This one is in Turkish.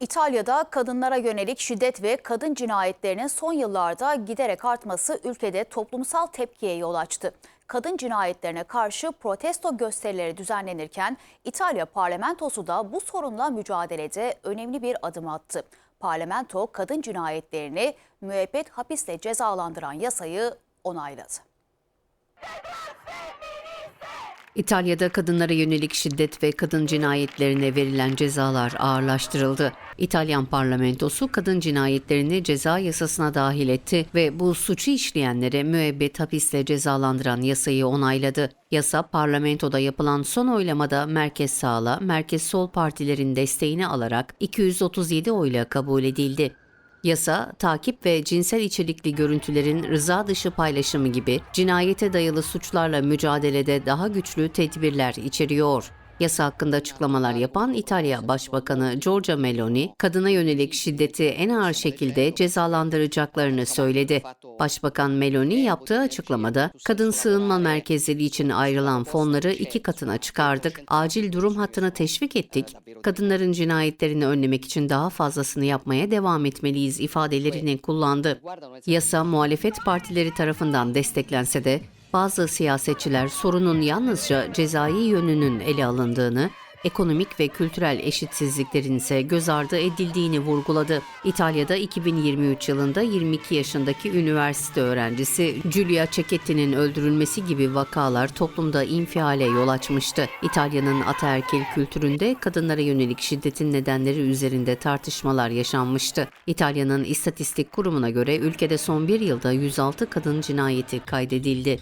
İtalya'da kadınlara yönelik şiddet ve kadın cinayetlerinin son yıllarda giderek artması ülkede toplumsal tepkiye yol açtı. Kadın cinayetlerine karşı protesto gösterileri düzenlenirken İtalya parlamentosu da bu sorunla mücadelede önemli bir adım attı. Parlamento kadın cinayetlerini müebbet hapisle cezalandıran yasayı onayladı. İtalya'da kadınlara yönelik şiddet ve kadın cinayetlerine verilen cezalar ağırlaştırıldı. İtalyan parlamentosu kadın cinayetlerini ceza yasasına dahil etti ve bu suçu işleyenlere müebbet hapisle cezalandıran yasayı onayladı. Yasa parlamentoda yapılan son oylamada merkez sağla, merkez sol partilerin desteğini alarak 237 oyla kabul edildi. Yasa, takip ve cinsel içerikli görüntülerin rıza dışı paylaşımı gibi cinayete dayalı suçlarla mücadelede daha güçlü tedbirler içeriyor. Yasa hakkında açıklamalar yapan İtalya Başbakanı Giorgia Meloni, kadına yönelik şiddeti en ağır şekilde cezalandıracaklarını söyledi. Başbakan Meloni yaptığı açıklamada, kadın sığınma merkezleri için ayrılan fonları iki katına çıkardık, acil durum hattını teşvik ettik, kadınların cinayetlerini önlemek için daha fazlasını yapmaya devam etmeliyiz ifadelerini kullandı. Yasa muhalefet partileri tarafından desteklense de bazı siyasetçiler sorunun yalnızca cezai yönünün ele alındığını, ekonomik ve kültürel eşitsizliklerin ise göz ardı edildiğini vurguladı. İtalya'da 2023 yılında 22 yaşındaki üniversite öğrencisi Giulia Cecchetti'nin öldürülmesi gibi vakalar toplumda infiale yol açmıştı. İtalya'nın ataerkil kültüründe kadınlara yönelik şiddetin nedenleri üzerinde tartışmalar yaşanmıştı. İtalya'nın İstatistik Kurumu'na göre ülkede son bir yılda 106 kadın cinayeti kaydedildi.